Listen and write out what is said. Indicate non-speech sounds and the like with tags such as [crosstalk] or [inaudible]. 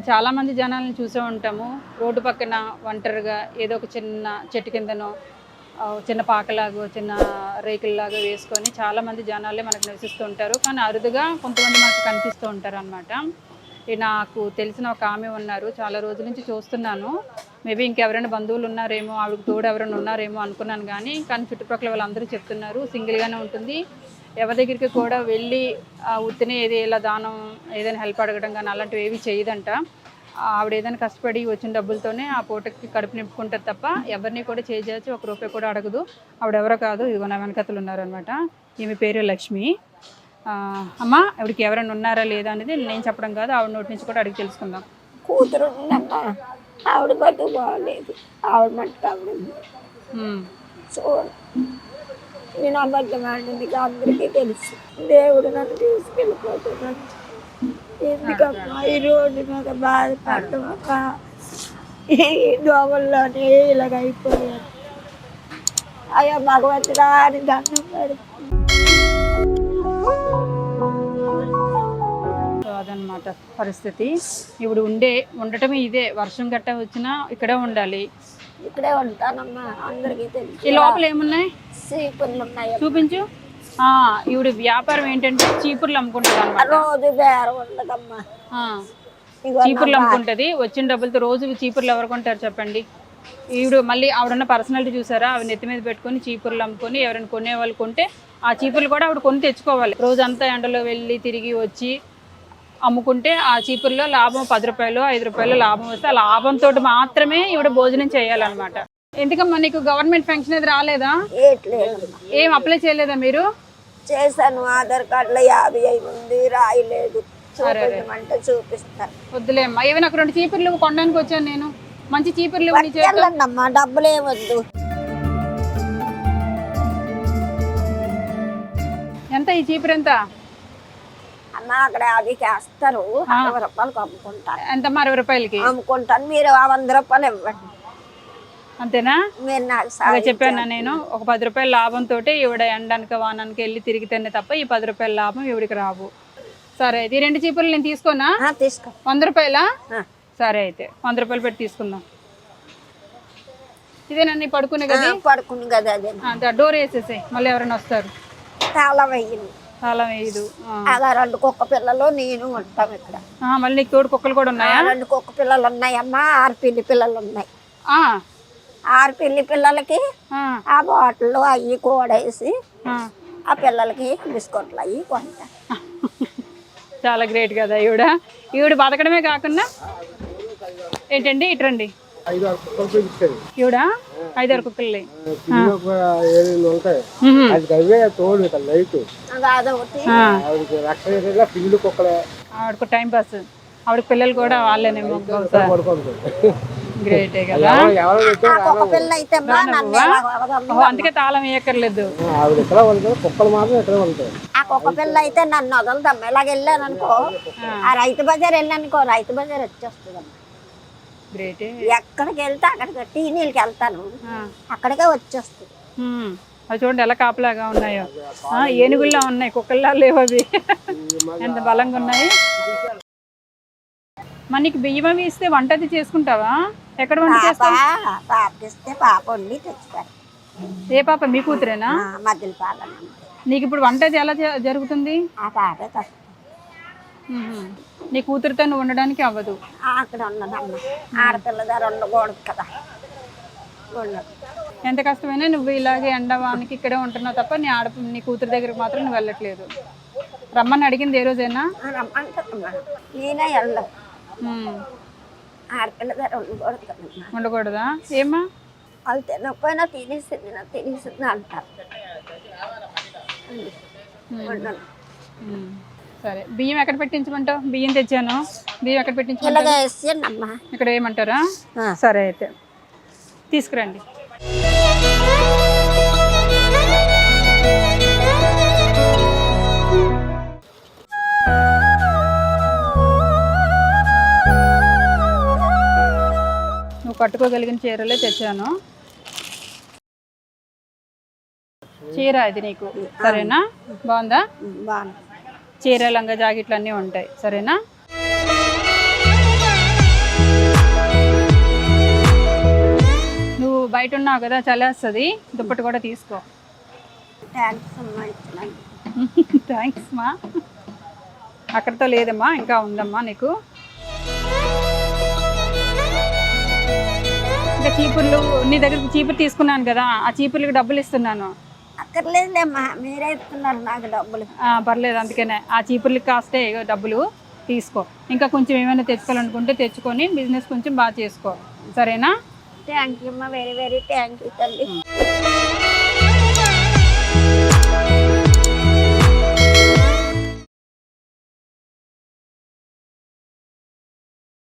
మనం చాలామంది జనాలను చూసే ఉంటాము. రోడ్డు పక్కన ఒంటరిగా ఏదో ఒక చిన్న చెట్టు కిందనో చిన్న పాకలాగో చిన్న రేకుల్లాగా వేసుకొని చాలామంది జనాలే మనకు నివసిస్తూ ఉంటారు. కానీ అరుదుగా కొంతమంది మనకు కనిపిస్తూ ఉంటారు అనమాట నాకు తెలిసిన ఒక ఆమె ఉన్నారు. చాలా రోజుల నుంచి చూస్తున్నాను. మేబీ ఇంకెవరైనా బంధువులు ఉన్నారేమో ఆవిడకి తోడు ఎవరైనా ఉన్నారేమో అనుకున్నాను కానీ కానీ చుట్టుపక్కల వాళ్ళందరూ చెప్తున్నారు. సింగిల్గానే ఉంటుంది. ఎవరి దగ్గరికి కూడా వెళ్ళి ఆ, ఉత్తినే ఏది ఇలా దానం ఏదైనా హెల్ప్ అడగడం కానీ అలాంటివి ఏవి చేయదంట. ఆవిడ ఏదైనా కష్టపడి వచ్చిన డబ్బులతోనే ఆ పూటకి కడుపు నింపుకుంటుంది తప్ప ఎవరిని కూడా చేసి ఒక రూపాయి కూడా అడగదు. ఆవిడ ఎవరో కాదు ఇదిగో నా వెనకతలు ఉన్నారనమాట ఈమె పేరు లక్ష్మి. అమ్మ ఆవిడకి ఎవరైనా ఉన్నారా లేదా అనేది నేను చెప్పడం కాదు ఆవిడ నోటి నుంచి కూడా అడిగి తెలుసుకుందాం. కూతురు ఆవిడ బాగలేదు ఆవిడ. సో నేను అబద్ధం ఆడింది అందరికీ తెలుసు. దేవుడు నన్ను తీసుకెళ్ళిపోతున్నాను ఎందుకమ్మా? ఈ రోడ్డు మీద బాధపడటం అక్క. ఈ దోమల్లోనే ఇలాగ అయిపోయాను అయ్యా భగవంతుడా అని దండం పెడుతున్నాను అదనమాట పరిస్థితి. ఇప్పుడు ఉండే ఉండటమే ఇదే. వర్షం గట్ట వచ్చినా ఇక్కడే ఉండాలి. ఇక్కడే ఉంటానమ్మా అందరికీ తెలుసు. ఈ లోపల ఏమున్నాయి? ఉన్నాయి చూపించు. ఆ, ఈవిడ వ్యాపారం ఏంటంటే చీపుర్లు అమ్ముకుంటుంది అనమాట రోజు బేరం ఉండదమ్మా. ఇగో చీపుర్లు అమ్ముకుంటుంది. వచ్చిన డబ్బులతో రోజు చీపుర్లు ఎవరు కొంటారు చెప్పండి. ఈవిడ మళ్ళీ ఆవిడన్న పర్సనాలిటీ చూసారా? ఆవిడ నెత్తి మీద పెట్టుకొని చీపుర్లు అమ్ముకొని ఎవరైనా కొనే వాళ్ళు కొంటే ఆ చీపుర్లు కూడా ఆవిడ కొని తెచ్చుకోవాలి. రోజంతా ఎండలో వెళ్ళి తిరిగి వచ్చి అమ్ముకుంటే ఆ చీపుర్లో లాభం పది రూపాయలు ఐదు రూపాయలు లాభం వస్తే ఆ లాభంతో మాత్రమే ఈవిడ భోజనం చేయాలన్నమాట. ఎందుకమ్మా నీకు గవర్నమెంట్ పెన్షన్ అది రాలేదా? ఏం అప్లై చేయలేదా మీరు? చేశాను ఆధార్ కార్డులో యాభై ఐదు ఉంది రాయలేదు. చూపించమంటే చూపిస్తాను వద్దులే అమ్మా. ఏమైనా ఒక రెండు చీపుర్లు కొనడానికి వచ్చాను నేను. మంచి చీపుర్లు. వెళ్ళండమ్మా డబ్బులే వద్దు. ఎంత ఈ చీపురు ఎంత? అమ్మ అక్కడ అది చేస్తారు. అరవై రూపాయలకు అమ్ముకుంటాను ఎంతమ్మా అరవై రూపాయలకి? అమ్ముకుంటాను. మీరు ఆ వంద రూపాయలు ఇవ్వండి. అంతేనా? మీరు నాకు చెప్పాను నేను. ఒక పది రూపాయల లాభంతో ఈవిడ ఎండడానికి వానానికి వెళ్ళి తిరిగితేనే తప్ప ఈ పది రూపాయల లాభం ఈవిడికి రావు. సరే ఇది రెండు చీపుర్లు నేను తీసుకోనా? తీసుకో. వంద రూపాయలా. సరే అయితే. వంద రూపాయలు పెట్టి తీసుకుందాం. ఇదేనా నీ పడుకునే కదా పడుకుని కదా అదే. డోర్ వేసేసాయి. మళ్ళీ ఎవరైనా వస్తారు. చాలా వెయ్యింది చాలా వేయదు. అలా రెండు కుక్క పిల్లలు నేను ఉంటాం ఇక్కడ. మళ్ళీ నీకు తోడు కుక్కలు కూడా ఉన్నాయా? రెండు కుక్క పిల్లలు ఉన్నాయమ్మా ఆరు పిల్లి పిల్లలు ఉన్నాయి. ఆరు పిల్లి పిల్లలకి ఆ, బాటిల్లో అవి కూడేసి ఆ. ఆ పిల్లలకి బిస్కెట్లు అవి కొంటా. చాలా గ్రేట్ కదా ఈవిడ. ఈవిడ బతకడమే కాకుండా ఏంటండి కుక్కలు పెంచుతుంది ఈవిడ? ఐదారు. అది అవే తోడు లైట్. ఆవిడకి రక్షణ పిల్లి కుక్కలే. ఆవిడకు టైం పాస్. ఆవిడ పిల్లలు కూడా గ్రేటే కదా. ఓహో, అందుకే తాళం వేయక్కర్లేదు. ఆవిడ కుక్కలు మాత్రం ఇక్కడ ఉంటాయి ఆ కుక్క పిల్ల అయితే నన్ను వదలదమ్మా. ఇలాగ వెళ్ళాను అనుకో ఆ రైతు బజార్ వెళ్ళానుకో రైతు బజార్ వచ్చేస్తుందమ్మా. గ్రేటే ఎక్కడికి వెళ్తే అక్కడికి టీ నీళ్ళకి వెళ్తాను. అక్కడికే వచ్చేస్తుంది. అవి చూడండి ఎలా కాపలాగా ఉన్నాయో. ఆ, ఏనుగుల్లా ఉన్నాయి కుక్కల్లా లేవు అవి. ఎంత బలంగా ఉన్నాయి. మరి నీకు బియ్యం అవి ఇస్తే వంట అది చేసుకుంటావా? ఎక్కడ వంట పాప చేస్తావు? పాప వండి తెచ్చిపారు ఏ పాప? మీ కూతురేనా? మధ్యలో పాలన నీకు ఇప్పుడు వంట అది ఎలా జరుగుతుంది? ఆ పాపే. నీ కూతురుతో నువ్వు ఉండడానికి అవ్వదు. అక్కడ ఉన్నదమ్మ ఆడపిల్ల దగ్గర ఉండకూడదు కదా. ఉండదు. ఎంత కష్టమైనా నువ్వు ఇలాగే ఎండవానికి ఇక్కడే ఉంటున్నావు తప్ప నీ ఆడ నీ కూతురు దగ్గరికి మాత్రం నువ్వు వెళ్ళట్లేదు. రమ్మని అడిగింది ఏ రోజైనా? నేనే. ఆడపిల్ల దగ్గర ఉండకూడదు కదమ్మా ఉండకూడదా? ఏమ్మా? వాళ్ళు తినకపోయినా తినేసింది తినేసింది అంటారు. ఉండను. సరే. బియ్యం ఎక్కడ పెట్టించమంటావు? బియ్యం తెచ్చాను. బియ్యం ఎక్కడ పెట్టించమంటావు? అమ్మా ఇక్కడ ఏమంటారా ఆ. సరే అయితే. తీసుకురండి. నువ్వు కట్టుకోగలిగిన చీరలే తెచ్చాను. చీర ఇది నీకు. సరేనా? బాగుందా? బాగుంది. చీర లంగా జాకెట్లు అన్నీ ఉంటాయి. సరేనా? నువ్వు బయట ఉన్నావు కదా చలేస్తుంది. దుప్పటి కూడా తీసుకో. థ్యాంక్స్ [laughs] మా. అక్కడితో లేదమ్మా ఇంకా ఉందమ్మా నీకు. ఇంకా చీపుర్లు నీ దగ్గర చీపురు తీసుకున్నాను కదా ఆ చీపుర్లకు డబ్బులు ఇస్తున్నాను. అక్కర్లేదులేమ్మా మీరే ఇస్తున్నారు నాకు డబ్బులు. పర్లేదు అందుకనే. ఆ చీపుర్లకి కాస్తే డబ్బులు తీసుకో. ఇంకా కొంచెం ఏమైనా తెచ్చుకోవాలనుకుంటే తెచ్చుకొని బిజినెస్ కొంచెం బాగా చేసుకో. సరేనా? థ్యాంక్ యూ అమ్మా. వెరీ వెరీ థ్యాంక్ యూ తల్లి.